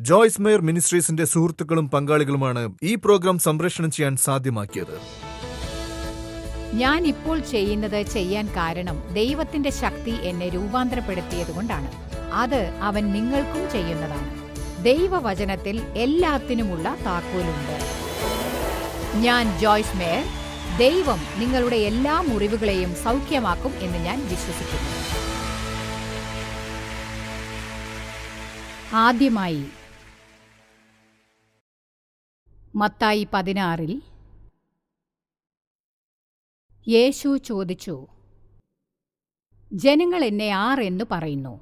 Joyce mayor മിനിസ്ട്രീസിന്റെ സുഹൃത്തുക്കളും പങ്കാളികളുമാണ് ഈ programme സംപ്രേഷണം ചെയ്യാൻ സാധ്യമാക്കിയത്. ഞാൻ ഇപ്പോൾ ചെയ്യുന്നത് ചെയ്യാൻ കാരണം ദൈവത്തിന്റെ ശക്തി എന്നെ രൂപാന്തരപ്പെടുത്തിയതുകൊണ്ടാണ്. അത് അവൻ നിങ്ങൾക്കും ചെയ്യുന്നതാണ്. ദൈവവചനത്തിൽ എല്ലാത്തിനുമുള്ള താക്കോലുണ്ട്. ഞാൻ ജോയ്സ് മേയർ ദൈവം നിങ്ങളുടെ എല്ലാ മുറിവുകളെയും സൗഖ്യമാക്കും എന്ന് ഞാൻ വിശ്വസിക്കുന്നു. ആദ്യമായി മത്തായി പതിനാറിൽ യേശു ചോദിച്ചു ജനങ്ങൾ എന്നെ ആർ എന്ന് പറയുന്നു?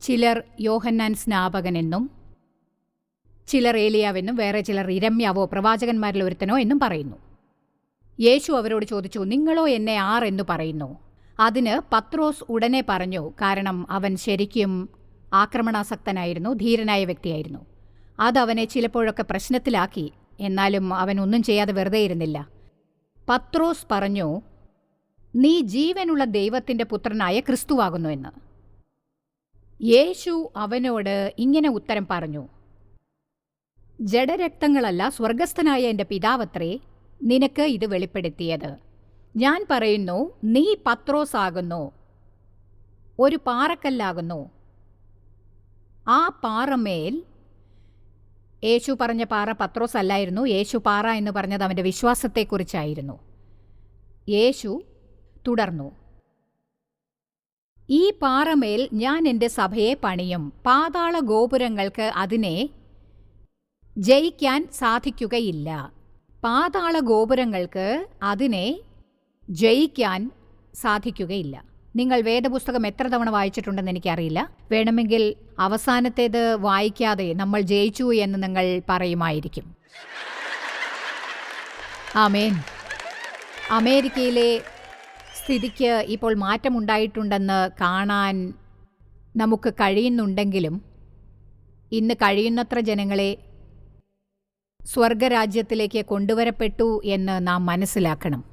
ചിലർ യോഹന്നാൻ സ്നാപകനെന്നും ചിലർ ഏലിയാവെന്നും വേറെ ചിലർ ഇരമ്യാവോ പ്രവാചകന്മാരിൽ ഒരുത്തനോ എന്നും പറയുന്നു. യേശു അവരോട് ചോദിച്ചു നിങ്ങളോ എന്നെ ആർ എന്ന് പറയുന്നു? അതിന് പത്രോസ് ഉടനെ പറഞ്ഞു കാരണം അവൻ ശരിക്കും ആക്രമണാസക്തനായിരുന്നു ധീരനായ വ്യക്തിയായിരുന്നു. അതവനെ ചിലപ്പോഴൊക്കെ പ്രശ്നത്തിലാക്കി. എന്നാലും അവൻ ഒന്നും ചെയ്യാതെ വെറുതെ ഇരുന്നില്ല. പത്രോസ് പറഞ്ഞു നീ ജീവനുള്ള ദൈവത്തിന്റെ പുത്രനായ ക്രിസ്തുവാകുന്നു എന്ന്. യേശു അവനോട് ഇങ്ങനെ ഉത്തരം പറഞ്ഞു ജഡരക്തങ്ങളല്ല സ്വർഗസ്ഥനായ എന്റെ പിതാവത്രേ നിനക്ക് ഇത് വെളിപ്പെടുത്തിയത്. ഞാൻ പറയുന്നു നീ പത്രോസ് ആകുന്നു ഒരു പാറക്കല്ലാകുന്നു. ആ പാറമേൽ യേശു പറഞ്ഞ പാറ പത്രോസ് അല്ലായിരുന്നു. യേശു പാറ എന്ന് പറഞ്ഞത് അവന്റെ വിശ്വാസത്തെക്കുറിച്ചായിരുന്നു. യേശു തുടർന്നു. ഈ പാറമേൽ ഞാൻ എന്റെ സഭയെ പണിയും. പാതാള ഗോപുരങ്ങൾക്ക് അതിനെ ജയിക്കാൻ സാധിക്കുകയില്ല. പാതാള ഗോപുരങ്ങൾക്ക് അതിനെ ജയിക്കാൻ സാധിക്കുകയില്ല. നിങ്ങൾ വേദപുസ്തകം എത്ര തവണ വായിച്ചിട്ടുണ്ടെന്ന് എനിക്കറിയില്ല. വേണമെങ്കിൽ അവസാനത്തേത് വായിക്കാതെ നമ്മൾ ജയിച്ചു എന്ന് നിങ്ങൾ പറയുമായിരിക്കും. ആമേൻ. അമേരിക്കയിലെ സ്ഥിതിക്ക് ഇപ്പോൾ മാറ്റമുണ്ടായിട്ടുണ്ടെന്ന് കാണാൻ നമുക്ക് കഴിയുന്നുണ്ടെങ്കിലും ഇന്ന് കഴിയുന്നത്ര ജനങ്ങളെ സ്വർഗരാജ്യത്തിലേക്ക് കൊണ്ടുവരപ്പെട്ടു എന്ന് നാം മനസ്സിലാക്കണം.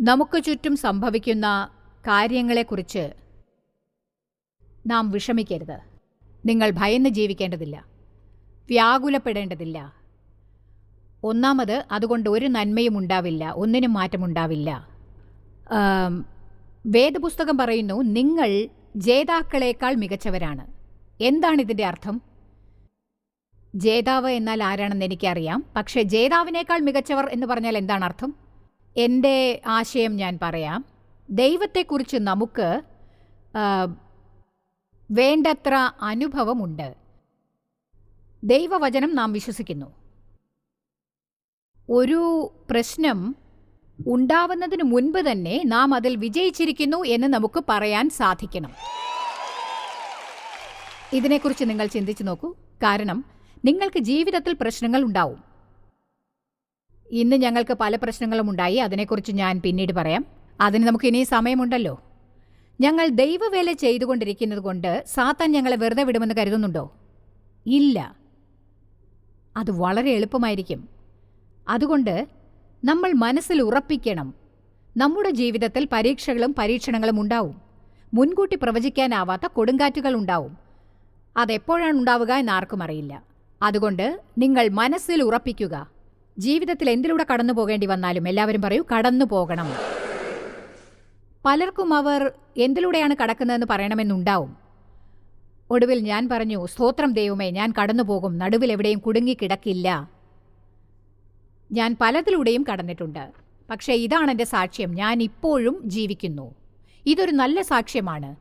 നമുക്ക് ചുറ്റും സംഭവിക്കുന്ന കാര്യങ്ങളെക്കുറിച്ച് നാം വിഷമിക്കരുത്. നിങ്ങൾ ഭയന്ന് ജീവിക്കേണ്ടതില്ല. വ്യാകുലപ്പെടേണ്ടതില്ല. ഒന്നാമത് അതുകൊണ്ട് ഒരു നന്മയും ഉണ്ടാവില്ല ഒന്നിനും മാറ്റമുണ്ടാവില്ല വേദപുസ്തകം പറയുന്നു നിങ്ങൾ ജേതാക്കളേക്കാൾ മികച്ചവരാണ്. എന്താണ് ഇതിന്റെ അർത്ഥം? ജേതാവ് എന്നാൽ ആരാണെന്ന് എനിക്കറിയാം പക്ഷേ ജേതാവിനേക്കാൾ മികച്ചവർ എന്ന് പറഞ്ഞാൽ എന്താണ് അർത്ഥം? എന്റെ ആശയം ഞാൻ പറയാം. ദൈവത്തെക്കുറിച്ച് നമുക്ക് വേണ്ടത്ര അനുഭവമുണ്ട്. ദൈവവചനം നാം വിശ്വസിക്കുന്നു. ഒരു പ്രശ്നം ഉണ്ടാവുന്നതിന് മുൻപ് തന്നെ നാം അതിൽ വിജയിച്ചിരിക്കുന്നു എന്ന് നമുക്ക് പറയാൻ സാധിക്കണം. ഇതിനെക്കുറിച്ച് നിങ്ങൾ ചിന്തിച്ചു നോക്കൂ. കാരണം നിങ്ങൾക്ക് ജീവിതത്തിൽ പ്രശ്നങ്ങൾ ഉണ്ടാവും. ഇന്ന് ഞങ്ങൾക്ക് പല പ്രശ്നങ്ങളും ഉണ്ടായി. അതിനെക്കുറിച്ച് ഞാൻ പിന്നീട് പറയാം. അതിന് നമുക്ക് ഇനി സമയമുണ്ടല്ലോ. ഞങ്ങൾ ദൈവവേല ചെയ്തുകൊണ്ടിരിക്കുന്നത് കൊണ്ട് സാത്താൻ ഞങ്ങളെ വെറുതെ വിടുമെന്ന് കരുതുന്നുണ്ടോ? ഇല്ല. അത് വളരെ എളുപ്പമായിരിക്കും. അതുകൊണ്ട് നമ്മൾ മനസ്സിൽ ഉറപ്പിക്കണം. നമ്മുടെ ജീവിതത്തിൽ പരീക്ഷകളും പരീക്ഷണങ്ങളും ഉണ്ടാവും. മുൻകൂട്ടി പ്രവചിക്കാനാവാത്ത കൊടുങ്കാറ്റുകൾ ഉണ്ടാവും. അതെപ്പോഴാണ് ഉണ്ടാവുക എന്ന് ആർക്കും അറിയില്ല. അതുകൊണ്ട് നിങ്ങൾ മനസ്സിൽ ഉറപ്പിക്കുക. ജീവിതത്തിൽ എന്തിലൂടെ കടന്നു പോകേണ്ടി വന്നാലും എല്ലാവരും പറയൂ കടന്നു പോകണം പലർക്കും അവർ എന്തിലൂടെയാണ് കടക്കുന്നതെന്ന് പറയണമെന്നുണ്ടാവും. ഒടുവിൽ ഞാൻ പറഞ്ഞു സ്തോത്രം ദൈവമേ ഞാൻ കടന്നുപോകും. നടുവിൽ എവിടെയും കുടുങ്ങിക്കിടക്കില്ല ഞാൻ പലതിലൂടെയും കടന്നിട്ടുണ്ട്. പക്ഷേ ഇതാണ് എന്റെ സാക്ഷ്യം. ഞാൻ ഇപ്പോഴും ജീവിക്കുന്നു. ഇതൊരു നല്ല സാക്ഷ്യമാണ്.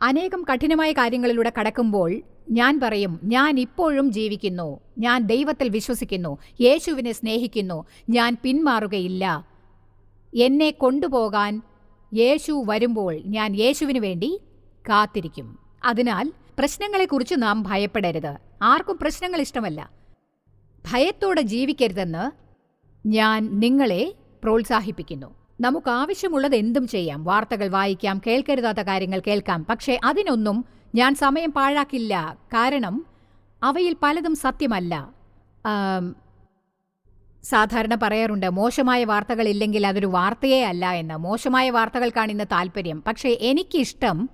അനേകം കഠിനമായ കാര്യങ്ങളിലൂടെ കടക്കുമ്പോൾ ഞാൻ പറയും ഞാൻ ഇപ്പോഴും ജീവിക്കുന്നു. ഞാൻ ദൈവത്തിൽ വിശ്വസിക്കുന്നു. യേശുവിനെ സ്നേഹിക്കുന്നു. ഞാൻ പിന്മാറുകയില്ല. എന്നെ കൊണ്ടുപോകാൻ യേശു വരുമ്പോൾ ഞാൻ യേശുവിനു വേണ്ടി കാത്തിരിക്കും. അതിനാൽ പ്രശ്നങ്ങളെക്കുറിച്ച് നാം ഭയപ്പെടരുത്. ആർക്കും പ്രശ്നങ്ങൾ ഇഷ്ടമല്ല. ഭയത്തോടെ ജീവിക്കരുതെന്ന് ഞാൻ നിങ്ങളെ പ്രോത്സാഹിപ്പിക്കുന്നു. നമുക്ക് ആവശ്യമുള്ളത് എന്തും ചെയ്യാം. വാർത്തകൾ വായിക്കാം കേൾക്കരുതാത്ത കാര്യങ്ങൾ കേൾക്കാം. പക്ഷേ അതിനൊന്നും ഞാൻ സമയം പാഴാക്കില്ല. കാരണം അവയിൽ പലതും സത്യമല്ല. സാധാരണ പറയാറുണ്ട് മോശമായ വാർത്തകൾ ഇല്ലെങ്കിൽ അതൊരു വാർത്തയേ അല്ല എന്ന്. മോശമായ വാർത്തകൾക്കാണ് ഇന്ന് താല്പര്യം പക്ഷേ എനിക്കിഷ്ടം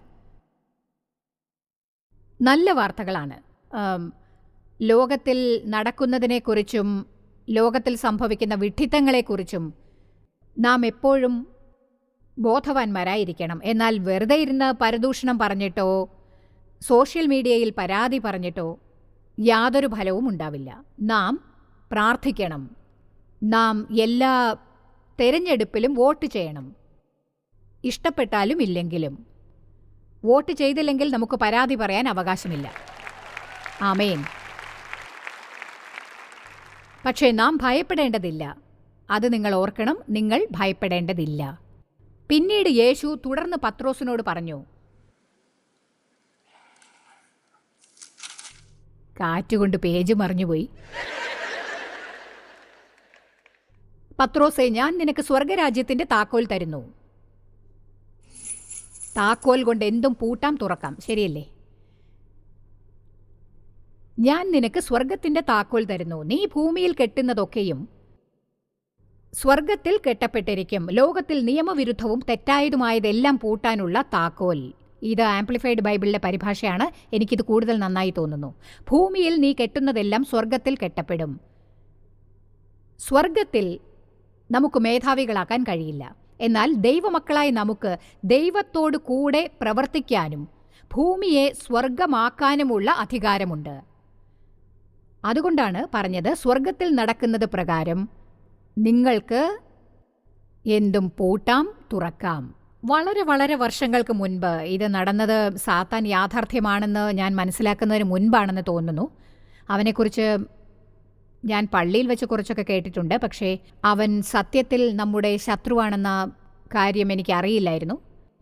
നല്ല വാർത്തകളാണ്. ലോകത്തിൽ നടക്കുന്നതിനെക്കുറിച്ചും ലോകത്തിൽ സംഭവിക്കുന്ന വിഡ്ഢിത്തങ്ങളെക്കുറിച്ചും നാം എപ്പോഴും ബോധവാന്മാരായിരിക്കണം. എന്നാൽ വെറുതെ ഇരുന്ന് പരദൂഷണം പറഞ്ഞിട്ടോ സോഷ്യൽ മീഡിയയിൽ പരാതി പറഞ്ഞിട്ടോ യാതൊരു ഫലവും ഉണ്ടാവില്ല. നാം പ്രാർത്ഥിക്കണം. നാം എല്ലാ തെരഞ്ഞെടുപ്പിലും വോട്ട് ചെയ്യണം. ഇഷ്ടപ്പെട്ടാലും ഇല്ലെങ്കിലും. വോട്ട് ചെയ്തില്ലെങ്കിൽ നമുക്ക് പരാതി പറയാൻ അവകാശമില്ല. ആമേൻ. പക്ഷേ നാം ഭയപ്പെടേണ്ടതില്ല. അത് നിങ്ങൾ ഓർക്കണം നിങ്ങൾ ഭയപ്പെടേണ്ടതില്ല. പിന്നീട് യേശു തുടർന്ന് പത്രോസിനോട് പറഞ്ഞു കാറ്റുകൊണ്ട് പേജ് മറിഞ്ഞുപോയി. പത്രോസെ ഞാൻ നിനക്ക് സ്വർഗരാജ്യത്തിന്റെ താക്കോൽ തരുന്നു. താക്കോൽ കൊണ്ട് എന്തും പൂട്ടാം തുറക്കാം. ശരിയല്ലേ? ഞാൻ നിനക്ക് സ്വർഗത്തിന്റെ താക്കോൽ തരുന്നു. നീ ഭൂമിയിൽ കെട്ടുന്നതൊക്കെയും സ്വർഗത്തിൽ കെട്ടപ്പെട്ടിരിക്കും. ലോകത്തിൽ നിയമവിരുദ്ധവും തെറ്റായതുമായതെല്ലാം പൂട്ടാനുള്ള താക്കോൽ. ഇത് ആംപ്ലിഫൈഡ് ബൈബിളിലെ പരിഭാഷയാണ്. എനിക്കിത് കൂടുതൽ നന്നായി തോന്നുന്നു. ഭൂമിയിൽ നീ കെട്ടുന്നതെല്ലാം സ്വർഗത്തിൽ കെട്ടപ്പെടും. സ്വർഗത്തിൽ നമുക്ക് മേധാവികളാക്കാൻ കഴിയില്ല. എന്നാൽ ദൈവമക്കളായി നമുക്ക് ദൈവത്തോട് കൂടെ പ്രവർത്തിക്കാനും ഭൂമിയെ സ്വർഗമാക്കാനുമുള്ള അധികാരമുണ്ട്. അതുകൊണ്ടാണ് പറഞ്ഞത് സ്വർഗത്തിൽ നടക്കുന്നത് പ്രകാരം നിങ്ങൾക്ക് എന്തും പൂട്ടാം തുറക്കാം. വളരെ വളരെ വർഷങ്ങൾക്ക് മുൻപ് ഇത് നടന്നത് സാത്താൻ യാഥാർത്ഥ്യമാണെന്ന് ഞാൻ മനസ്സിലാക്കുന്നതിന് മുൻപാണെന്ന് തോന്നുന്നു. അവനെക്കുറിച്ച് ഞാൻ പള്ളിയിൽ വെച്ച് കുറച്ചൊക്കെ കേട്ടിട്ടുണ്ട്. പക്ഷേ അവൻ സത്യത്തിൽ നമ്മുടെ ശത്രുവാണെന്ന കാര്യം എനിക്ക് അറിയില്ലായിരുന്നു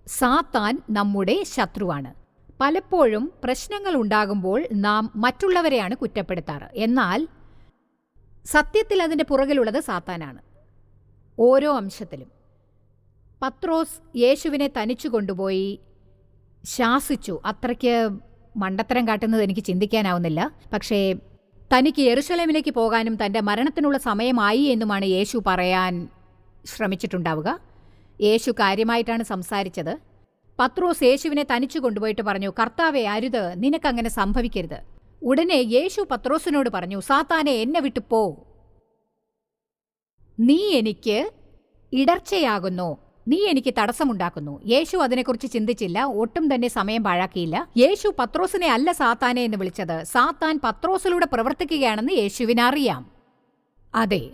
സാത്താൻ നമ്മുടെ ശത്രുവാണ്. പലപ്പോഴും പ്രശ്നങ്ങൾ ഉണ്ടാകുമ്പോൾ നാം മറ്റുള്ളവരെയാണ് കുറ്റപ്പെടുത്താറ്. എന്നാൽ സത്യത്തിൽ അതിന്റെ പുറകിലുള്ളത് സാത്താനാണ്. ഓരോ അംശത്തിലും. പത്രോസ് യേശുവിനെ തനിച്ചു കൊണ്ടുപോയി ശാസിച്ചു. അത്രയ്ക്ക് മണ്ടത്തരം കാട്ടുന്നത് എനിക്ക് ചിന്തിക്കാനാവുന്നില്ല. പക്ഷേ തനിക്ക് എറുശലമിലേക്ക് പോകാനും തന്റെ മരണത്തിനുള്ള സമയമായി എന്നുമാണ് യേശു പറയാൻ ശ്രമിച്ചിട്ടുണ്ടാവുക. യേശു കാര്യമായിട്ടാണ് സംസാരിച്ചത്. പത്രോസ് യേശുവിനെ തനിച്ചു കൊണ്ടുപോയിട്ട് പറഞ്ഞു കർത്താവെ അരുത്. നിനക്കങ്ങനെ സംഭവിക്കരുത്. ഉടനെ യേശു പത്രോസിനോട് പറഞ്ഞു സാത്താനെ എന്നെ വിട്ടു പോ. നീ എനിക്ക് ഇടർച്ചയാകുന്നു. നീ എനിക്ക് തടസ്സമുണ്ടാക്കുന്നു. യേശു അതിനെക്കുറിച്ച് ചിന്തിച്ചില്ല. ഒട്ടും തന്നെ സമയം പാഴാക്കിയില്ല. യേശു പത്രോസിനെ അല്ല സാത്താനെ എന്ന് വിളിച്ചത്. സാത്താൻ പത്രോസിലൂടെ പ്രവർത്തിക്കുകയാണെന്ന് യേശുവിനറിയാം അതെ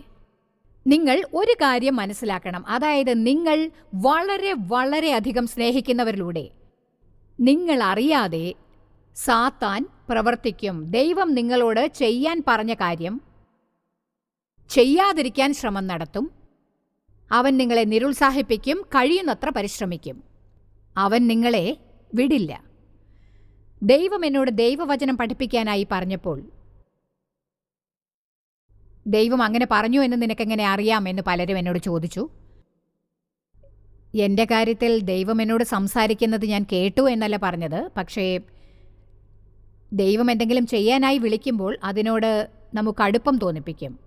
നിങ്ങൾ ഒരു കാര്യം മനസ്സിലാക്കണം. അതായത് നിങ്ങൾ വളരെ വളരെ അധികം സ്നേഹിക്കുന്നവരിലൂടെ. നിങ്ങൾ അറിയാതെ സാത്താൻ പ്രവർത്തിക്കും. ദൈവം നിങ്ങളോട് ചെയ്യാൻ പറഞ്ഞ കാര്യം ചെയ്യാതിരിക്കാൻ ശ്രമം നടത്തും. അവൻ നിങ്ങളെ നിരുത്സാഹിപ്പിക്കും കഴിയുന്നത്ര പരിശ്രമിക്കും. അവൻ നിങ്ങളെ വിടില്ല. ദൈവം എന്നോട് ദൈവവചനം പഠിപ്പിക്കാനായി പറഞ്ഞപ്പോൾ ദൈവം അങ്ങനെ പറഞ്ഞു എന്ന് നിനക്കെങ്ങനെ അറിയാം? എന്ന് പലരും എന്നോട് ചോദിച്ചു. എന്റെ കാര്യത്തിൽ ദൈവം എന്നോട് സംസാരിക്കുന്നത് ഞാൻ കേട്ടു എന്നല്ല പറഞ്ഞത്. പക്ഷേ ദൈവം എന്തെങ്കിലും ചെയ്യാനായി വിളിക്കുമ്പോൾ അതിനോട് നമുക്ക് അടുപ്പം തോന്നിപ്പിക്കും.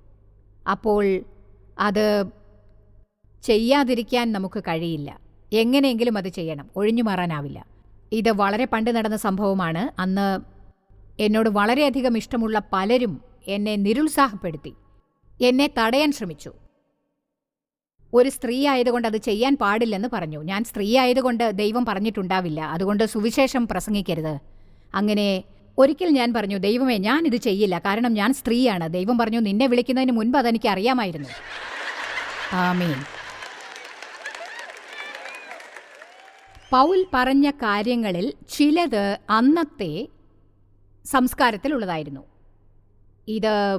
അപ്പോൾ അത് ചെയ്യാതിരിക്കാൻ നമുക്ക് കഴിയില്ല. എങ്ങനെയെങ്കിലും അത് ചെയ്യണം. ഒഴിഞ്ഞു മാറാനാവില്ല. ഇത് വളരെ പണ്ട് നടന്ന സംഭവമാണ്. അന്ന് എന്നോട് വളരെയധികം ഇഷ്ടമുള്ള പലരും എന്നെ നിരുത്സാഹപ്പെടുത്തി. എന്നെ തടയാൻ ശ്രമിച്ചു. ഒരു സ്ത്രീ ആയതുകൊണ്ട് അത് ചെയ്യാൻ പാടില്ലെന്ന് പറഞ്ഞു. ഞാൻ സ്ത്രീ ആയതുകൊണ്ട് ദൈവം പറഞ്ഞിട്ടുണ്ടാവില്ല. അതുകൊണ്ട് സുവിശേഷം പ്രസംഗിക്കരുത്. അങ്ങനെ ഒരിക്കൽ ഞാൻ പറഞ്ഞു ദൈവമേ ഞാൻ ഇത് ചെയ്യില്ല. കാരണം ഞാൻ സ്ത്രീയാണ്. ദൈവം പറഞ്ഞു നിന്നെ വിളിക്കുന്നതിന് മുൻപ് അതെനിക്ക് അറിയാമായിരുന്നു. ആമീൻ. പൗൽ പറഞ്ഞ കാര്യങ്ങളിൽ ചിലത് അന്നത്തെ സംസ്കാരത്തിലുള്ളതായിരുന്നു. ഇത്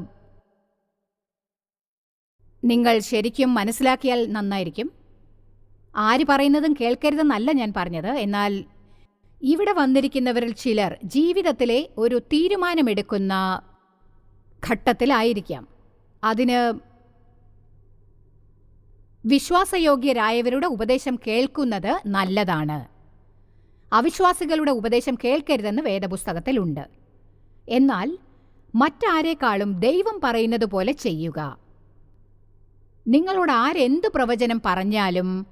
നിങ്ങൾ ശരിക്കും മനസ്സിലാക്കിയാൽ നന്നായിരിക്കും. ആര് പറയുന്നതും കേൾക്കരുതെന്നല്ല ഞാൻ പറഞ്ഞത്. എന്നാൽ ഇവിടെ വന്നിരിക്കുന്നവരിൽ ചിലർ ജീവിതത്തിലെ ഒരു തീരുമാനമെടുക്കുന്ന ഘട്ടത്തിലായിരിക്കാം. അതിന് വിശ്വാസയോഗ്യരായവരുടെ ഉപദേശം കേൾക്കുന്നത് നല്ലതാണ്. അവിശ്വാസികളുടെ ഉപദേശം കേൾക്കരുതെന്ന് വേദപുസ്തകത്തിലുണ്ട്. എന്നാൽ മറ്റാരേക്കാളും ദൈവം പറയുന്നത് പോലെ ചെയ്യുക. നിങ്ങളോട് ആരെന്ത് പ്രവചനം പറഞ്ഞാലും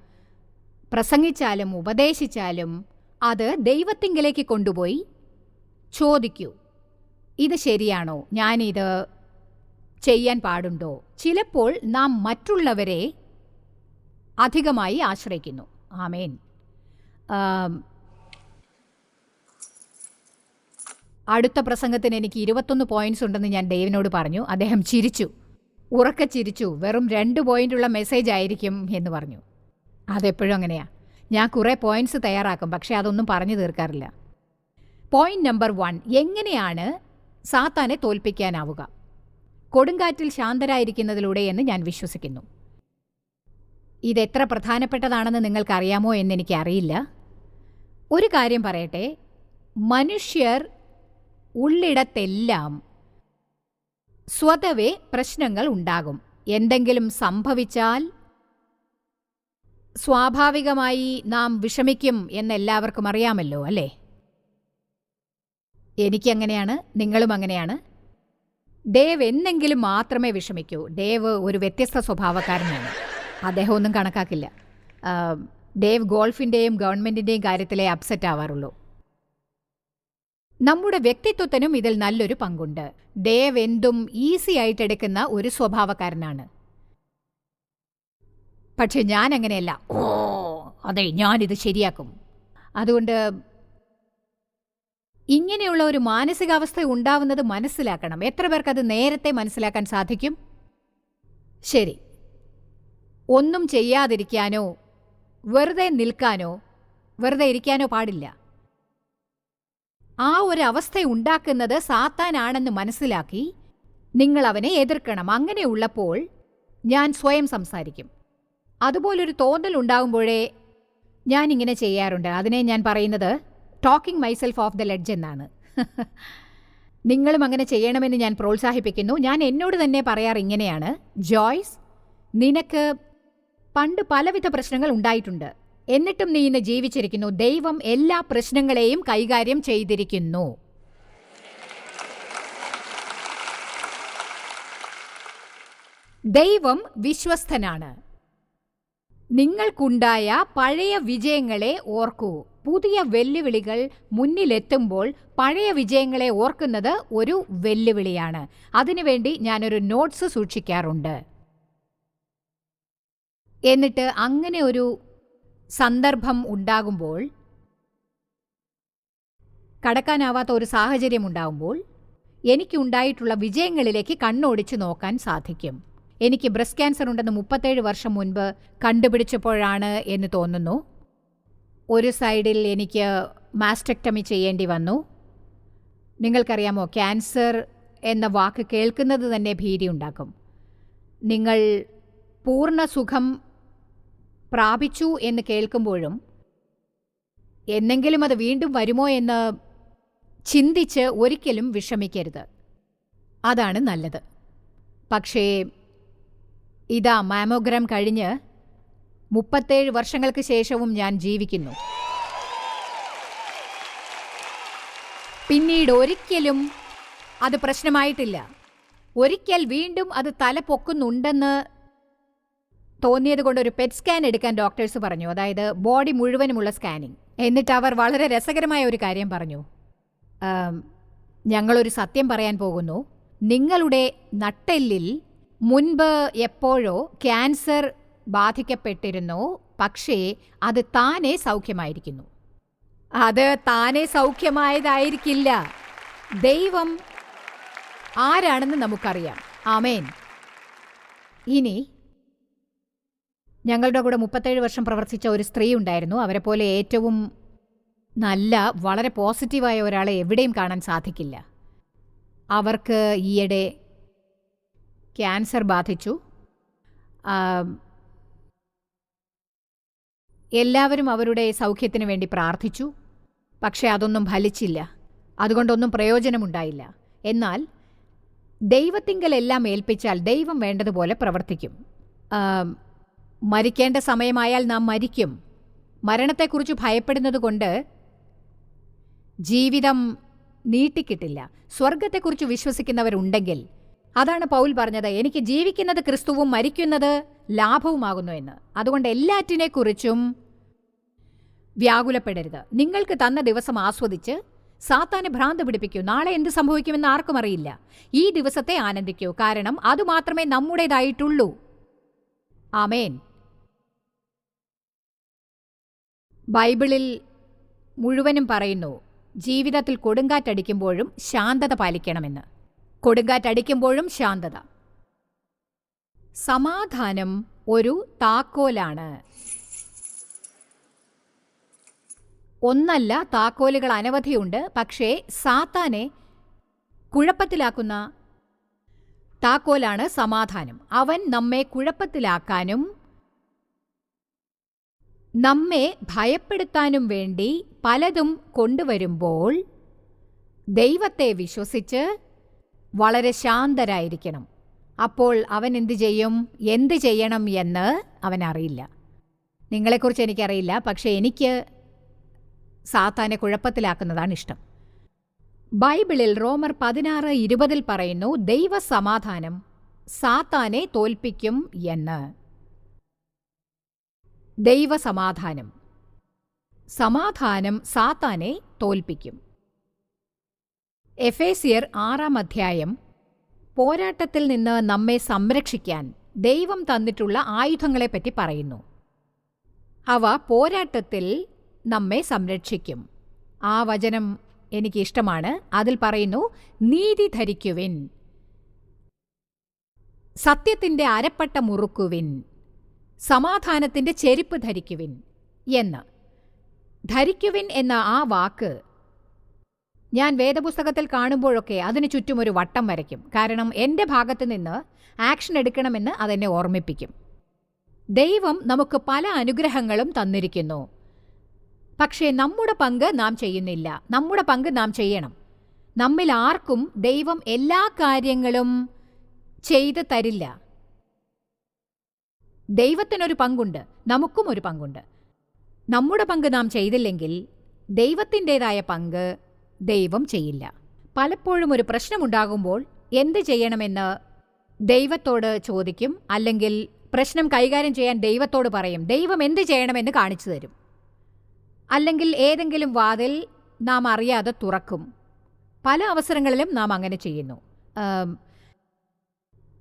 പ്രസംഗിച്ചാലും ഉപദേശിച്ചാലും അത് ദൈവത്തിങ്കിലേക്ക് കൊണ്ടുപോയി ചോദിക്കൂ. ഇത് ശരിയാണോ? ഞാനിത് ചെയ്യാൻ പാടുണ്ടോ? ചിലപ്പോൾ നാം മറ്റുള്ളവരെ അധികമായി ആശ്രയിക്കുന്നു. ആമേൻ. അടുത്ത പ്രസംഗത്തിന് എനിക്ക് ഇരുപത്തൊന്ന് പോയിന്റ്സ് ഉണ്ടെന്ന് ഞാൻ ഡേവിനോട് പറഞ്ഞു. അദ്ദേഹം ചിരിച്ചു. ഉറക്ക ചിരിച്ചു. വെറും രണ്ട് പോയിന്റുള്ള മെസ്സേജ് ആയിരിക്കും എന്ന് പറഞ്ഞു. അതെപ്പോഴും അങ്ങനെയാ. ഞാൻ കുറേ പോയിന്റ്സ് തയ്യാറാക്കും പക്ഷേ അതൊന്നും പറഞ്ഞു തീർക്കാറില്ല. പോയിന്റ് നമ്പർ വൺ എങ്ങനെയാണ് സാത്താനെ തോൽപ്പിക്കാനാവുക? കൊടുങ്കാറ്റിൽ ശാന്തരായിരിക്കുന്നതിലൂടെ എന്ന് ഞാൻ വിശ്വസിക്കുന്നു. ഇതെത്ര പ്രധാനപ്പെട്ടതാണെന്ന് നിങ്ങൾക്കറിയാമോ എന്നെനിക്കറിയില്ല. ഒരു കാര്യം പറയട്ടെ. മനുഷ്യർ ഉള്ളിടത്തെല്ലാം സ്വതവേ പ്രശ്നങ്ങൾ ഉണ്ടാകും. എന്തെങ്കിലും സംഭവിച്ചാൽ സ്വാഭാവികമായി നാം വിഷമിക്കും എന്നെല്ലാവർക്കും അറിയാമല്ലോ അല്ലേ? എനിക്കങ്ങനെയാണ്? നിങ്ങളും അങ്ങനെയാണ്? ദേവ് എന്നെങ്കിലും മാത്രമേ വിഷമിക്കൂ. ദേവ് ഒരു വ്യത്യസ്ത സ്വഭാവക്കാരനാണ്. അദ്ദേഹം ഒന്നും കണക്കാക്കില്ല ഡേവ് ഗോൾഫിന്റെയും ഗവൺമെന്റിന്റെയും കാര്യത്തിലെ അപ്സെറ്റ് ആവാറുള്ളൂ. നമ്മുടെ വ്യക്തിത്വത്തിനും ഇതിൽ നല്ലൊരു പങ്കുണ്ട്. ഡേവ് എന്തും ഈസി ആയിട്ട് എടുക്കുന്ന ഒരു സ്വഭാവക്കാരനാണ്. പക്ഷെ ഞാൻ അങ്ങനെയല്ല. ഓ അതെ ഞാനിത് ശരിയാക്കും. അതുകൊണ്ട് ഇങ്ങനെയുള്ള ഒരു മാനസികാവസ്ഥ ഉണ്ടാവുന്നത് മനസ്സിലാക്കണം. എത്ര പേർക്കത് നേരത്തെ മനസ്സിലാക്കാൻ സാധിക്കും? ശരി. ഒന്നും ചെയ്യാതിരിക്കാനോ വെറുതെ നിൽക്കാനോ വെറുതെ ഇരിക്കാനോ പാടില്ല. ആ ഒരു അവസ്ഥ ഉണ്ടാക്കുന്നത് സാത്താനാണെന്ന് മനസ്സിലാക്കി നിങ്ങൾ അവനെ എതിർക്കണം. അങ്ങനെയുള്ളപ്പോൾ ഞാൻ സ്വയം സംസാരിക്കും. അതുപോലൊരു തോന്നൽ ഉണ്ടാകുമ്പോഴേ ഞാൻ ഇങ്ങനെ ചെയ്യാറുണ്ട്. അതിനെ ഞാൻ പറയുന്നത് talking myself off the ledge എന്നാണ്. നിങ്ങളും അങ്ങനെ ചെയ്യണമെന്ന് ഞാൻ പ്രോത്സാഹിപ്പിക്കുന്നു. ഞാൻ എന്നോട് തന്നെ പറയാറ് ഇങ്ങനെയാണ്. ജോയ്സ് നിനക്ക് പണ്ട് പലവിധ പ്രശ്നങ്ങൾ ഉണ്ടായിട്ടുണ്ട്. എന്നിട്ടും നീ ഇന്ന് ജീവിച്ചിരിക്കുന്നു. ദൈവം എല്ലാ പ്രശ്നങ്ങളെയും കൈകാര്യം ചെയ്തിരിക്കുന്നു. ദൈവം വിശ്വസ്തനാണ്. നിങ്ങൾക്കുണ്ടായ പഴയ വിജയങ്ങളെ ഓർക്കൂ. പുതിയ വെല്ലുവിളികൾ മുന്നിലെത്തുമ്പോൾ പഴയ വിജയങ്ങളെ ഓർക്കുന്നത് ഒരു വെല്ലുവിളിയാണ്. അതിനുവേണ്ടി ഞാനൊരു നോട്ട്സ് സൂക്ഷിക്കാറുണ്ട്. എന്നിട്ട് അങ്ങനെ ഒരു സന്ദർഭം ഉണ്ടാകുമ്പോൾ കടക്കാനാവാത്ത ഒരു സാഹചര്യം ഉണ്ടാകുമ്പോൾ എനിക്കുണ്ടായിട്ടുള്ള വിജയങ്ങളിലേക്ക് കണ്ണോടിച്ച് നോക്കാൻ സാധിക്കും. എനിക്ക് ബ്രസ്റ്റ് ക്യാൻസർ ഉണ്ടെന്ന് മുപ്പത്തേഴ് വർഷം മുൻപ് കണ്ടുപിടിച്ചപ്പോഴാണ് എന്ന് തോന്നുന്നു. ഒരു സൈഡിൽ എനിക്ക് മാസ്റ്റക്ടമി ചെയ്യേണ്ടി വന്നു. നിങ്ങൾക്കറിയാമോ ക്യാൻസർ എന്ന വാക്ക് കേൾക്കുന്നത് തന്നെ ഭീതി ഉണ്ടാക്കും നിങ്ങൾ പൂർണ സുഖം പ്രാപിച്ചു എന്ന് കേൾക്കുമ്പോഴും എന്നെങ്കിലും അത് വീണ്ടും വരുമോ എന്ന് ചിന്തിച്ച് ഒരിക്കലും വിഷമിക്കരുത്. അതാണ് നല്ലത്. പക്ഷേ ഇതാ മാമോഗ്രാം കഴിഞ്ഞ് മുപ്പത്തേഴ് വർഷങ്ങൾക്ക് ശേഷവും ഞാൻ ജീവിക്കുന്നു. പിന്നീട് ഒരിക്കലും അത് പ്രശ്നമായിട്ടില്ല. ഒരിക്കൽ വീണ്ടും അത് തല പൊക്കുന്നുണ്ടെന്ന് തോന്നിയത് കൊണ്ട് ഒരു പെറ്റ് സ്കാൻ എടുക്കാൻ ഡോക്ടേഴ്സ് പറഞ്ഞു. അതായത് ബോഡി മുഴുവനുമുള്ള സ്കാനിങ് എന്നിട്ട് അവർ വളരെ രസകരമായ ഒരു കാര്യം പറഞ്ഞു. ഞങ്ങളൊരു സത്യം പറയാൻ പോകുന്നു. നിങ്ങളുടെ നട്ടെല്ലിൽ മുൻപ് എപ്പോഴോ ക്യാൻസർ ബാധിക്കപ്പെട്ടിരുന്നു. പക്ഷേ അത് താനെ സൗഖ്യമായിരിക്കുന്നു. അത് താനെ സൗഖ്യമായതായിരിക്കില്ല. ദൈവം ആരാണെന്ന് നമുക്കറിയാം. ആമേൻ. ഇനി ഞങ്ങളുടെ കൂടെ മുപ്പത്തേഴ് വർഷം പ്രവർത്തിച്ച ഒരു സ്ത്രീ ഉണ്ടായിരുന്നു അവരെ പോലെ ഏറ്റവും നല്ല വളരെ പോസിറ്റീവായ ഒരാളെ എവിടെയും കാണാൻ സാധിക്കില്ല. അവർക്ക് ഈയിടെ ക്യാൻസർ ബാധിച്ചു. എല്ലാവരും അവരുടെ സൗഖ്യത്തിന് വേണ്ടി പ്രാർത്ഥിച്ചു. പക്ഷേ അതൊന്നും ഫലിച്ചില്ല. അതുകൊണ്ടൊന്നും പ്രയോജനമുണ്ടായില്ല. എന്നാൽ ദൈവത്തിങ്കലെല്ലാം ഏൽപ്പിച്ചാൽ ദൈവം വേണ്ടതുപോലെ പ്രവർത്തിക്കും. മരിക്കേണ്ട സമയമായാൽ നാം മരിക്കും. മരണത്തെക്കുറിച്ച് ഭയപ്പെടുന്നതുകൊണ്ട് ജീവിതം നീട്ടിക്കിട്ടില്ല. സ്വർഗത്തെക്കുറിച്ച് വിശ്വസിക്കുന്നവരുണ്ടെങ്കിൽ അതാണ് പൗൽ പറഞ്ഞത് എനിക്ക് ജീവിക്കുന്നത് ക്രിസ്തുവും മരിക്കുന്നത് ലാഭവുമാകുന്നു എന്ന്. അതുകൊണ്ട് എല്ലാറ്റിനെക്കുറിച്ചും വ്യാകുലപ്പെടരുത്. നിങ്ങൾക്ക് തന്ന ദിവസം ആസ്വദിച്ച് സാത്താനെ ഭ്രാന്ത് പിടിപ്പിക്കൂ. നാളെ എന്ത് സംഭവിക്കുമെന്ന് ആർക്കും അറിയില്ല. ഈ ദിവസത്തെ ആനന്ദിക്കൂ. കാരണം അതുമാത്രമേ നമ്മുടേതായിട്ടുള്ളൂ. ആമേൻ. ബൈബിളിൽ മുഴുവനും പറയുന്നു ജീവിതത്തിൽ കൊടുങ്കാറ്റടിക്കുമ്പോഴും ശാന്തത പാലിക്കണമെന്ന്. കൊടുങ്കാറ്റടിക്കുമ്പോഴും ശാന്തത. സമാധാനം ഒരു താക്കോലാണ്. ഒന്നല്ല താക്കോലുകൾ അനവധിയുണ്ട് പക്ഷേ സാത്താനെ കുഴപ്പത്തിലാക്കുന്ന താക്കോലാണ് സമാധാനം. അവൻ നമ്മെ കുഴപ്പത്തിലാക്കാനും നമ്മെ ഭയപ്പെടുത്താനും വേണ്ടി പലതും കൊണ്ടുവരുമ്പോൾ ദൈവത്തെ വിശ്വസിച്ച് വളരെ ശാന്തരായിരിക്കണം. അപ്പോൾ അവൻ എന്ത് ചെയ്യും? എന്ത് ചെയ്യണം എന്ന് അവനറിയില്ല നിങ്ങളെക്കുറിച്ച് എനിക്കറിയില്ല പക്ഷേ എനിക്ക് സാത്താനെ കുഴപ്പത്തിലാക്കുന്നതാണ് ഇഷ്ടം. ബൈബിളിൽ റോമർ പതിനാറ് ഇരുപതിൽ പറയുന്നു ദൈവസമാധാനം സാത്താനെ തോൽപ്പിക്കും എന്ന്. ദൈവസമാധാനം. സമാധാനം സാത്താനെ തോൽപ്പിക്കും. എഫേസിയർ ആറാം അധ്യായം. പോരാട്ടത്തിൽ നിന്ന് നമ്മെ സംരക്ഷിക്കാൻ ദൈവം തന്നിട്ടുള്ള ആയുധങ്ങളെപ്പറ്റി പറയുന്നു. അവ പോരാട്ടത്തിൽ നമ്മെ സംരക്ഷിക്കും. ആ വചനം എനിക്കിഷ്ടമാണ്. അതിൽ പറയുന്നു നീതി ധരിക്കുവിൻ. സത്യത്തിന്റെ അരപ്പട്ട മുറുക്കുവിൻ. സമാധാനത്തിന്റെ ചെരുപ്പ് ധരിക്കുവിൻ എന്ന്. ധരിക്കുവിൻ എന്ന ആ വാക്ക് ഞാൻ വേദപുസ്തകത്തിൽ കാണുമ്പോഴൊക്കെ അതിന് ചുറ്റും ഒരു വട്ടം വരയ്ക്കും. കാരണം എന്റെ ഭാഗത്ത് നിന്ന് ആക്ഷൻ എടുക്കണമെന്ന് അതെന്നെ ഓർമ്മിപ്പിക്കും. ദൈവം നമുക്ക് പല അനുഗ്രഹങ്ങളും തന്നിരിക്കുന്നു. പക്ഷേ നമ്മുടെ പങ്ക് നാം ചെയ്യുന്നില്ല. നമ്മുടെ പങ്ക് നാം ചെയ്യണം. നമ്മിൽ ആർക്കും ദൈവം എല്ലാ കാര്യങ്ങളും ചെയ്തു തരില്ല. ദൈവത്തിനൊരു പങ്കുണ്ട് നമുക്കും ഒരു പങ്കുണ്ട്. നമ്മുടെ പങ്ക് നാം ചെയ്തില്ലെങ്കിൽ ദൈവത്തിന്റെതായ പങ്ക് ദൈവം ചെയ്യില്ല. പലപ്പോഴും ഒരു പ്രശ്നമുണ്ടാകുമ്പോൾ എന്ത് ചെയ്യണമെന്ന് ദൈവത്തോട് ചോദിക്കും അല്ലെങ്കിൽ പ്രശ്നം കൈകാര്യം ചെയ്യാൻ ദൈവത്തോട് പറയും ദൈവം എന്ത് ചെയ്യണമെന്ന് കാണിച്ചു തരും. അല്ലെങ്കിൽ ഏതെങ്കിലും വാതിൽ നാം അറിയാതെ തുറക്കും. പല അവസരങ്ങളിലും നാം അങ്ങനെ ചെയ്യുന്നു.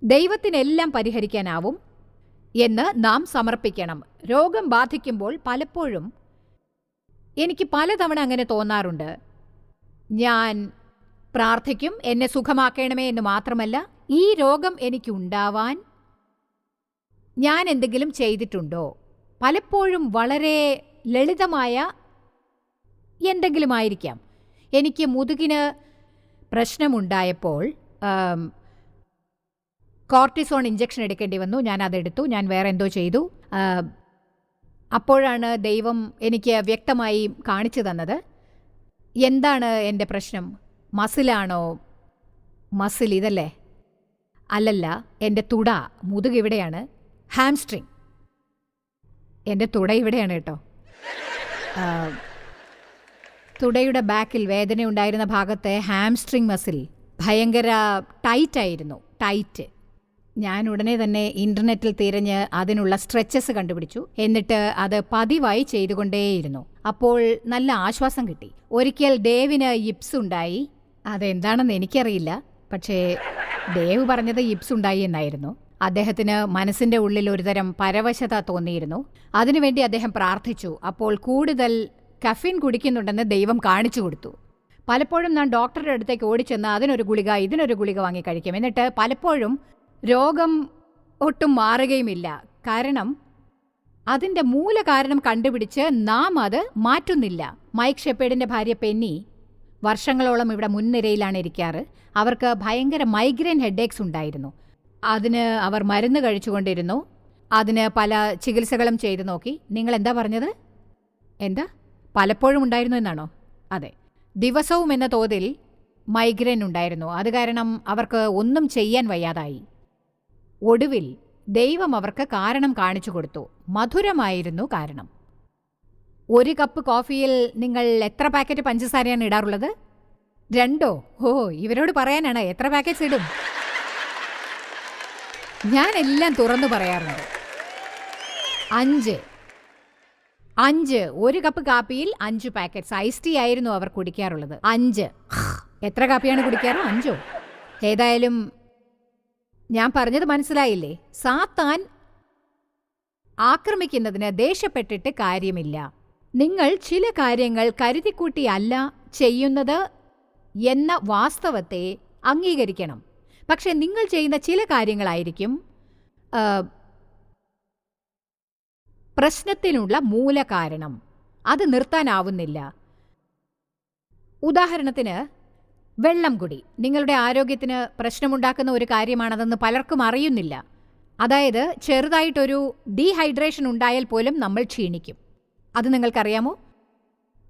ദൈവത്തിനെല്ലാം പരിഹരിക്കാനാവും എന്ന് നാം സമർപ്പിക്കണം. രോഗം ബാധിക്കുമ്പോൾ പലപ്പോഴും എനിക്ക് പലതവണ അങ്ങനെ തോന്നാറുണ്ട്. ഞാൻ പ്രാർത്ഥിക്കും എന്നെ സുഖമാക്കണമേ എന്ന് മാത്രമല്ല ഈ രോഗം എനിക്കുണ്ടാവാൻ ഞാൻ എന്തെങ്കിലും ചെയ്തിട്ടുണ്ടോ? പലപ്പോഴും വളരെ ലളിതമായ എന്തെങ്കിലും ആയിരിക്കാം. എനിക്ക് മുതുകിന് പ്രശ്നമുണ്ടായപ്പോൾ കോർട്ടിസോൺ ഇഞ്ചക്ഷൻ എടുക്കേണ്ടി വന്നു. ഞാൻ അതെടുത്തു ഞാൻ വേറെ എന്തോ ചെയ്തു. അപ്പോഴാണ് ദൈവം എനിക്ക് വ്യക്തമായി കാണിച്ചു തന്നത്. എന്താണ് എന്റെ പ്രശ്നം? മസിലാണോ? മസിൽ ഇതല്ലേ? അല്ലല്ല എന്റെ തുട മുതുക് ഇവിടെയാണ്. ഹാംസ്ട്രിങ്. എന്റെ തുട ഇവിടെയാണ് കേട്ടോ. തുടയുടെ ബാക്കിൽ വേദന ഉണ്ടായിരുന്ന ഭാഗത്തെ ഹാംസ്ട്രിങ് മസിൽ ഭയങ്കര ടൈറ്റ് ആയിരുന്നു ടൈറ്റ്. ഞാൻ ഉടനെ തന്നെ ഇന്റർനെറ്റിൽ തിരഞ്ഞ് അതിനുള്ള സ്ട്രെച്ചസ് കണ്ടുപിടിച്ചു. എന്നിട്ട് അത് പതിവായി ചെയ്തുകൊണ്ടേയിരുന്നു. അപ്പോൾ നല്ല ആശ്വാസം കിട്ടി. ഒരിക്കൽ ഡേവിന് ഇപ്സ് ഉണ്ടായി. അതെന്താണെന്ന് എനിക്കറിയില്ല. പക്ഷേ ദേവ് പറഞ്ഞത് ഇപ്സ് ഉണ്ടായി എന്നായിരുന്നു. അദ്ദേഹത്തിന് മനസ്സിന്റെ ഉള്ളിൽ ഒരുതരം പരവശത തോന്നിയിരുന്നു. അതിനുവേണ്ടി അദ്ദേഹം പ്രാർത്ഥിച്ചു. അപ്പോൾ കൂടുതൽ കഫീൻ കുടിക്കുന്നുണ്ടെന്ന് ദൈവം കാണിച്ചു കൊടുത്തു. പലപ്പോഴും ഞാൻ ഡോക്ടറുടെ അടുത്തേക്ക് ഓടിച്ചെന്ന് അതിനൊരു ഗുളിക ഇതിനൊരു ഗുളിക വാങ്ങി കഴിക്കും. എന്നിട്ട് പലപ്പോഴും രോഗം ഒട്ടും മാറുകയുമില്ല. കാരണം അതിന്റെ മൂലകാരണം കണ്ടുപിടിച്ച് നാം അത് മാറ്റുന്നില്ല. മൈക്ക് ഷെപ്പേഡിന്റെ ഭാര്യ പെന്നി വർഷങ്ങളോളം ഇവിടെ മുൻനിരയിലാണ് ഇരിക്കാറ്. അവർക്ക് ഭയങ്കര മൈഗ്രെയിൻ ഹെഡേക്സ് ഉണ്ടായിരുന്നു. അതിന് അവർ മരുന്ന് കഴിച്ചുകൊണ്ടിരുന്നു. അതിന് പല ചികിത്സകളും ചെയ്തു നോക്കി. നിങ്ങൾ എന്താ പറഞ്ഞത്? എന്താ? പലപ്പോഴും ഉണ്ടായിരുന്നു എന്നാണോ? അതെ. ദിവസവും എന്ന തോതിൽ മൈഗ്രെയിൻ ഉണ്ടായിരുന്നു. അത് കാരണം അവർക്ക് ഒന്നും ചെയ്യാൻ വയ്യാതായി. ഒടുവിൽ ദൈവം അവർക്ക് കാരണം കാണിച്ചു കൊടുത്തു. മധുരമായിരുന്നു കാരണം. ഒരു കപ്പ് കോഫിയിൽ നിങ്ങൾ എത്ര പാക്കറ്റ് പഞ്ചസാരയാണ് ഇടാറുള്ളത്? രണ്ടോ? ഓ ഇവരോട് പറയാനാണ്. എത്ര പാക്കറ്റ്സ് ഇടും? ഞാൻ എല്ലാം തുറന്നു പറയാറുണ്ട്. അഞ്ച്. അഞ്ച്. ഒരു കപ്പ് കാപ്പിയിൽ അഞ്ച് പാക്കറ്റ്സ്. ഐസ് ടീ ആയിരുന്നു അവർ കുടിക്കാറുള്ളത്. അഞ്ച്. എത്ര കാപ്പിയാണ് കുടിക്കാറ്? അഞ്ചോ? ഏതായാലും ഞാൻ പറഞ്ഞത് മനസ്സിലായില്ലേ? സാത്താൻ ആക്രമിക്കുന്നതിന് ദേഷ്യപ്പെട്ടിട്ട് കാര്യമില്ല. നിങ്ങൾ ചില കാര്യങ്ങൾ കരുതിക്കൂട്ടിയല്ല ചെയ്യുന്നത് എന്ന വാസ്തവത്തെ അംഗീകരിക്കണം. പക്ഷെ നിങ്ങൾ ചെയ്യുന്ന ചില കാര്യങ്ങളായിരിക്കും പ്രശ്നത്തിനുള്ള മൂല കാരണം അത് നിർത്താനാവുന്നില്ല. ഉദാഹരണത്തിന് വെള്ളം കുടി നിങ്ങളുടെ ആരോഗ്യത്തിന് പ്രശ്നമുണ്ടാക്കുന്ന ഒരു കാര്യമാണതെന്ന് പലർക്കും അറിയുന്നില്ല. അതായത് ചെറുതായിട്ടൊരു ഡീഹൈഡ്രേഷൻ ഉണ്ടായാൽ പോലും നമ്മൾ ക്ഷീണിക്കും. അത് നിങ്ങൾക്കറിയാമോ?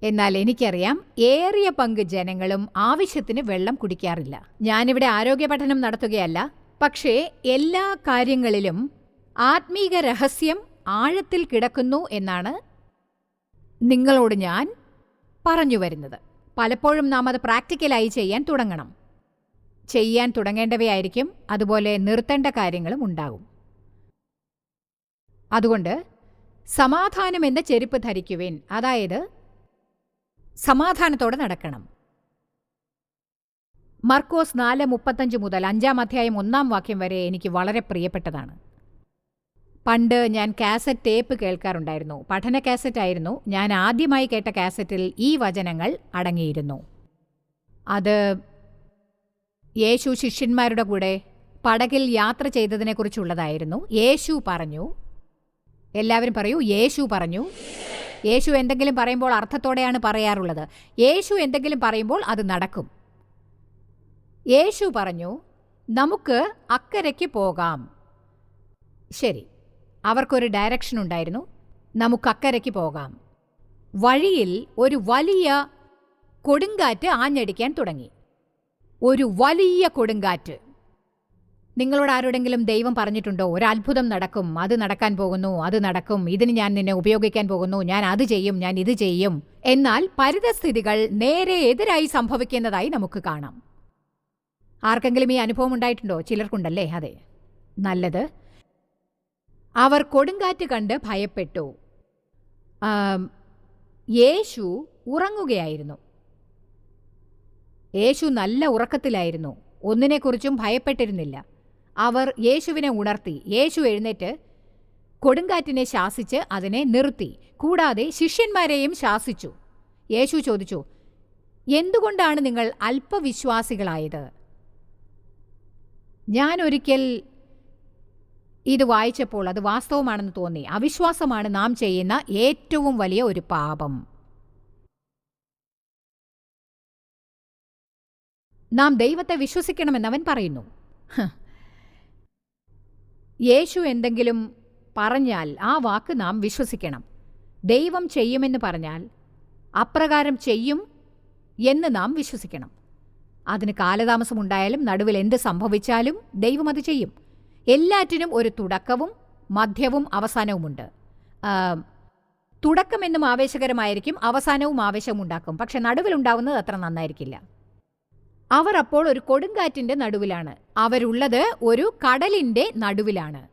എന്നാൽ എനിക്കറിയാം ഏറിയ പങ്ക് ജനങ്ങളും ആവശ്യത്തിന് വെള്ളം കുടിക്കാറില്ല. ഞാനിവിടെ ആരോഗ്യ പഠനം നടത്തുകയല്ല. പക്ഷേ എല്ലാ കാര്യങ്ങളിലും ആത്മീക രഹസ്യം ആഴത്തിൽ കിടക്കുന്നു എന്നാണ് നിങ്ങളോട് ഞാൻ പറഞ്ഞു വരുന്നത്. പലപ്പോഴും നാം അത് പ്രാക്ടിക്കലായി ചെയ്യാൻ തുടങ്ങണം. ചെയ്യാൻ തുടങ്ങേണ്ടവയായിരിക്കും അതുപോലെ നിർത്തേണ്ട കാര്യങ്ങളും ഉണ്ടാകും. അതുകൊണ്ട് സമാധാനം എന്ന ചെരുപ്പ് ധരിക്കുവേൻ അതായത് സമാധാനത്തോടെ നടക്കണം. മർക്കോസ് നാല് മുപ്പത്തഞ്ച് മുതൽ അഞ്ചാം അധ്യായം ഒന്നാം വാക്യം വരെ എനിക്ക് വളരെ പ്രിയപ്പെട്ടതാണ്. പണ്ട് ഞാൻ കാസറ്റ് ടേപ്പ് കേൾക്കാറുണ്ടായിരുന്നു. പഠന കാസറ്റ് ആയിരുന്നു ഞാൻ ആദ്യമായി കേട്ട കാസറ്റിൽ ഈ വചനങ്ങൾ അടങ്ങിയിരുന്നു. അത് യേശു ശിഷ്യന്മാരുടെ കൂടെ പടകിൽ യാത്ര ചെയ്തതിനെക്കുറിച്ചുള്ളതായിരുന്നു. യേശു പറഞ്ഞു എല്ലാവരും പറയൂ യേശു പറഞ്ഞു. യേശു എന്തെങ്കിലും പറയുമ്പോൾ അർത്ഥത്തോടെയാണ് പറയാറുള്ളത്. യേശു എന്തെങ്കിലും പറയുമ്പോൾ അത് നടക്കും. യേശു പറഞ്ഞു നമുക്ക് അക്കരയ്ക്ക് പോകാം. ശരി. അവർക്കൊരു ഡയറക്ഷൻ ഉണ്ടായിരുന്നു. നമുക്കക്കരയ്ക്ക് പോകാം. വഴിയിൽ ഒരു വലിയ കൊടുങ്കാറ്റ് ആഞ്ഞടിക്കാൻ തുടങ്ങി. ഒരു വലിയ കൊടുങ്കാറ്റ്. നിങ്ങളോട് ആരോടെങ്കിലും ദൈവം പറഞ്ഞിട്ടുണ്ടോ? ഒരു അത്ഭുതം നടക്കും. അത് നടക്കാൻ പോകുന്നു അത് നടക്കും. ഇതിന് ഞാൻ നിന്നെ ഉപയോഗിക്കാൻ പോകുന്നു. ഞാൻ അത് ചെയ്യും ഞാൻ ഇത് ചെയ്യും. എന്നാൽ പരിതസ്ഥിതികൾ നേരെ എതിരായി സംഭവിക്കുന്നതായി നമുക്ക് കാണാം. ആർക്കെങ്കിലും ഈ അനുഭവം ഉണ്ടായിട്ടുണ്ടോ? ചിലർക്കുണ്ടല്ലേ? അതെ. നല്ലത്. അവർ കൊടുങ്കാറ്റ് കണ്ട് ഭയപ്പെട്ടു. യേശു ഉറങ്ങുകയായിരുന്നു. യേശു നല്ല ഉറക്കത്തിലായിരുന്നു. ഒന്നിനെക്കുറിച്ചും ഭയപ്പെട്ടിരുന്നില്ല. അവർ യേശുവിനെ ഉണർത്തി. യേശു എഴുന്നേറ്റ് കൊടുങ്കാറ്റിനെ ശാസിച്ച് അതിനെ നിർത്തി. കൂടാതെ ശിഷ്യന്മാരെയും ശാസിച്ചു. യേശു ചോദിച്ചു എന്തുകൊണ്ടാണ് നിങ്ങൾ അല്പവിശ്വാസികളായത്? ഞാൻ ഒരിക്കൽ ഇത് വായിച്ചപ്പോൾ അത് വാസ്തവമാണെന്ന് തോന്നി. അവിശ്വാസമാണ് നാം ചെയ്യുന്ന ഏറ്റവും വലിയ ഒരു പാപം. നാം ദൈവത്തെ വിശ്വസിക്കണമെന്നവൻ പറയുന്നു. യേശു എന്തെങ്കിലും പറഞ്ഞാൽ ആ വാക്ക് നാം വിശ്വസിക്കണം. ദൈവം ചെയ്യുമെന്ന് പറഞ്ഞാൽ അപ്രകാരം ചെയ്യും എന്ന് നാം വിശ്വസിക്കണം. അതിന് കാലതാമസമുണ്ടായാലും നടുവിൽ എന്ത് സംഭവിച്ചാലും ദൈവം അത് ചെയ്യും. എല്ലാറ്റിനും ഒരു തുടക്കവും മധ്യവും അവസാനവുമുണ്ട്. തുടക്കമെന്നും ആവേശകരമായിരിക്കും അവസാനവും ആവേശമുണ്ടാക്കും പക്ഷെ നടുവിലുണ്ടാവുന്നത് അത്ര നന്നായിരിക്കില്ല. അവർ അപ്പോൾ ഒരു കൊടുങ്കാറ്റിന്റെ നടുവിലാണ്. അവരുള്ളത് ഒരു കടലിന്റെ നടുവിലാണ്.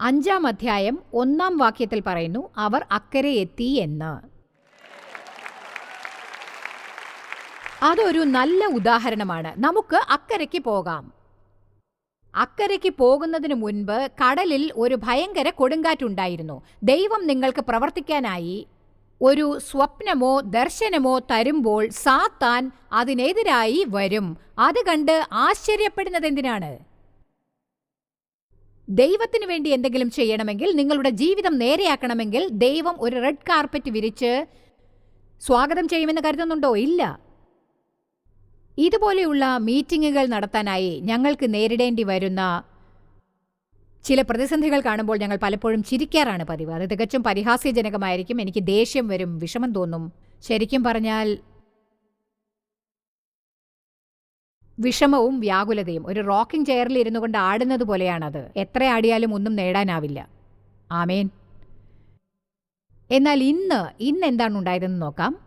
അഞ്ചാം അധ്യായം ഒന്നാം വാക്യത്തിൽ പറയുന്നു അവർ അക്കരെ എത്തി എന്ന്. അതൊരു നല്ല ഉദാഹരണമാണ്. നമുക്ക് അക്കരയ്ക്ക് പോകാം. അക്കരയ്ക്ക് പോകുന്നതിന് മുൻപ് കടലിൽ ഒരു ഭയങ്കര കൊടുങ്കാറ്റുണ്ടായിരുന്നു. ദൈവം നിങ്ങൾക്ക് പ്രവർത്തിക്കാനായി ഒരു സ്വപ്നമോ ദർശനമോ തരുമ്പോൾ സാത്താൻ അതിനെതിരായി വരും. അത് കണ്ട് ആശ്ചര്യപ്പെടുന്നത് എന്തിനാണ് ദൈവത്തിന് വേണ്ടി എന്തെങ്കിലും ചെയ്യണമെങ്കിൽ നിങ്ങളുടെ ജീവിതം നേരെയാക്കണമെങ്കിൽ ദൈവം ഒരു റെഡ് കാർപ്പറ്റ് വിരിച്ച് സ്വാഗതം ചെയ്യുമെന്ന് കരുതുന്നുണ്ടോ? ഇല്ല. ഇതുപോലെയുള്ള മീറ്റിംഗുകൾ നടത്താനായി ഞങ്ങൾക്ക് നേരിടേണ്ടി വരുന്ന ചില പ്രതിസന്ധികൾ കാണുമ്പോൾ ഞങ്ങൾ പലപ്പോഴും ചിരിക്കാറാണ് പതിവ്. അത് തികച്ചും പരിഹാസ്യജനകമായിരിക്കും. എനിക്ക് ദേഷ്യം വരും വിഷമം തോന്നും. ശരിക്കും പറഞ്ഞാൽ വിഷമവും വ്യാകുലതയും. ഒരു റോക്കിംഗ് ചെയറിൽ ഇരുന്നു കൊണ്ട് ആടുന്നത് പോലെയാണത്. എത്ര ആടിയാലും ഒന്നും നേടാനാവില്ല. ആമേൻ. എന്നാൽ ഇന്ന് ഇന്ന് എന്താണ് ഉണ്ടായതെന്ന് നോക്കാം.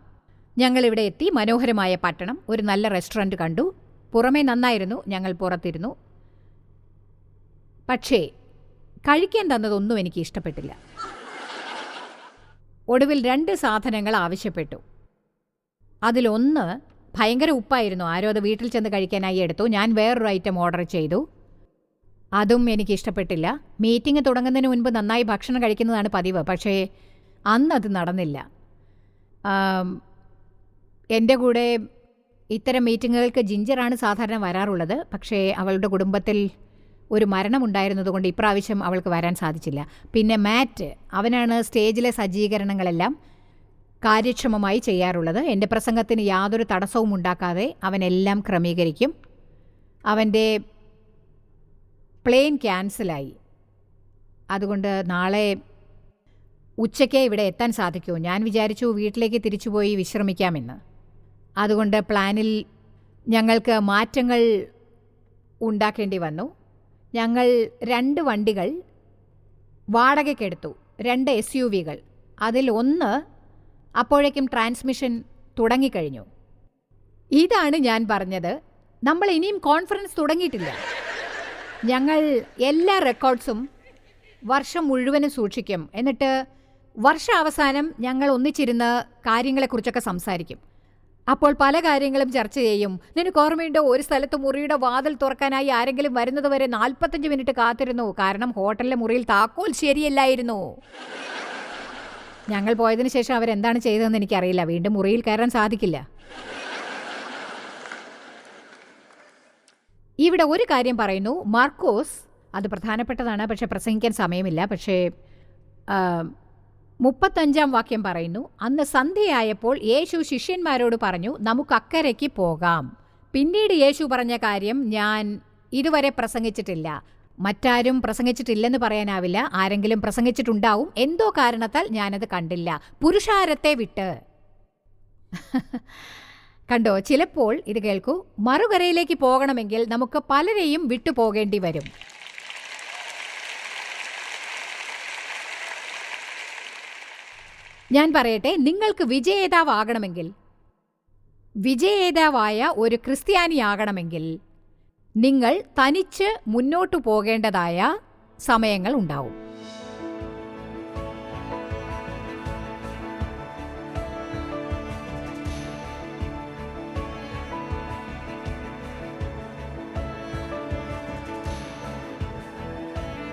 ഞങ്ങൾ ഇവിടെ എത്തി മനോഹരമായ പട്ടണം ഒരു നല്ല റെസ്റ്റോറന്റ് കണ്ടു. പുറമേ നന്നായിരുന്നു ഞങ്ങൾ പുറത്തിരുന്നു. പക്ഷേ കഴിക്കാൻ തന്നതൊന്നും എനിക്ക് ഇഷ്ടപ്പെട്ടില്ല. ഒടുവിൽ രണ്ട് സാധനങ്ങൾ ആവശ്യപ്പെട്ടു. അതിലൊന്ന് ഭയങ്കര ഉപ്പായിരുന്നു. ആരോ അത് വീട്ടിൽ ചെന്ന് കഴിക്കാനായി എടുത്തു. ഞാൻ വേറൊരു ഐറ്റം ഓർഡർ ചെയ്തു. അതും എനിക്ക് ഇഷ്ടപ്പെട്ടില്ല. മീറ്റിംഗ് തുടങ്ങുന്നതിന് മുൻപ് നന്നായി ഭക്ഷണം കഴിക്കുന്നതാണ് പതിവ്. പക്ഷേ അന്നത് നടന്നില്ല. എന്റെ കൂടെ ഇത്തരം മീറ്റിങ്ങുകൾക്ക് ജിഞ്ചറാണ് സാധാരണ വരാറുള്ളത്. പക്ഷേ അവളുടെ കുടുംബത്തിൽ ഒരു മരണമുണ്ടായിരുന്നതുകൊണ്ട് ഇപ്രാവശ്യം അവൾക്ക് വരാൻ സാധിച്ചില്ല. പിന്നെ മാറ്റ് അവനാണ് സ്റ്റേജിലെ സജ്ജീകരണങ്ങളെല്ലാം കാര്യക്ഷമമായി ചെയ്യാറുള്ളത്. എന്റെ പ്രസംഗത്തിന് യാതൊരു തടസ്സവും ഉണ്ടാക്കാതെ അവനെല്ലാം ക്രമീകരിക്കും. അവന്റെ പ്ലെയിൻ ക്യാൻസലായി. അതുകൊണ്ട് നാളെ ഉച്ചയ്ക്ക് ഇവിടെ എത്താൻ സാധിക്കുമോ ഞാൻ വിചാരിച്ചു വീട്ടിലേക്ക് തിരിച്ചുപോയി വിശ്രമിക്കാമെന്ന്. അതുകൊണ്ട് പ്ലാനിൽ ഞങ്ങൾക്ക് മാറ്റങ്ങൾ ഉണ്ടാക്കേണ്ടി വന്നു. ഞങ്ങൾ രണ്ട് വണ്ടികൾ വാടകയ്ക്കെടുത്തു. രണ്ട് എസ് യു വികൾ അതിൽ ഒന്ന് അപ്പോഴേക്കും ട്രാൻസ്മിഷൻ തുടങ്ങിക്കഴിഞ്ഞു. ഇതാണ് ഞാൻ പറഞ്ഞത്. നമ്മൾ ഇനിയും കോൺഫറൻസ് തുടങ്ങിയിട്ടില്ല. ഞങ്ങൾ എല്ലാ റെക്കോർഡ്സും വർഷം മുഴുവനും സൂക്ഷിക്കും. എന്നിട്ട് വർഷാവസാനം ഞങ്ങൾ ഒന്നിച്ചിരുന്ന് കാര്യങ്ങളെക്കുറിച്ചൊക്കെ സംസാരിക്കും. അപ്പോൾ പല കാര്യങ്ങളും ചർച്ച ചെയ്യും. നിനക്ക് ഓർമ്മയുണ്ടോ ഒരു സ്ഥലത്ത് മുറിയുടെ വാതിൽ തുറക്കാനായി ആരെങ്കിലും വരുന്നത് വരെ നാൽപ്പത്തഞ്ച് മിനിറ്റ് കാത്തിരുന്നു. കാരണം ഹോട്ടലിലെ മുറിയിൽ താക്കോൽ ശരിയല്ലായിരുന്നു. ഞങ്ങൾ പോയതിന് ശേഷം അവരെന്താണ് ചെയ്തതെന്ന് എനിക്കറിയില്ല. വീണ്ടും മുറിയിൽ കയറാൻ സാധിക്കില്ല. ഇവിടെ ഒരു കാര്യം പറയുന്നു. മാർക്കോസ് അത് പ്രധാനപ്പെട്ടതാണ് പക്ഷെ പ്രസംഗിക്കാൻ സമയമില്ല. പക്ഷേ മുപ്പത്തഞ്ചാം വാക്യം പറയുന്നു അന്ന് സന്ധ്യയായപ്പോൾ യേശു ശിഷ്യന്മാരോട് പറഞ്ഞു നമുക്ക് അക്കരയ്ക്ക് പോകാം. പിന്നീട് യേശു പറഞ്ഞ കാര്യം ഞാൻ ഇതുവരെ പ്രസംഗിച്ചിട്ടില്ല. മറ്റാരും പ്രസംഗിച്ചിട്ടില്ലെന്ന് പറയാനാവില്ല. ആരെങ്കിലും പ്രസംഗിച്ചിട്ടുണ്ടാവും. എന്തോ കാരണത്താൽ ഞാനത് കണ്ടില്ല. പുരുഷാരത്തെ വിട്ട്. കണ്ടോ ചിലപ്പോൾ ഇത് കേൾക്കൂ മറുകരയിലേക്ക് പോകണമെങ്കിൽ നമുക്ക് പലരെയും വിട്ടു പോകേണ്ടി വരും. ഞാൻ പറയട്ടെ നിങ്ങൾക്ക് വിജയേതാവാകണമെങ്കിൽ വിജയേതാവായ ഒരു ക്രിസ്ത്യാനിയാകണമെങ്കിൽ നിങ്ങൾ തനിച്ച് മുന്നോട്ടു പോകേണ്ടതായ സമയങ്ങൾ ഉണ്ടാവും.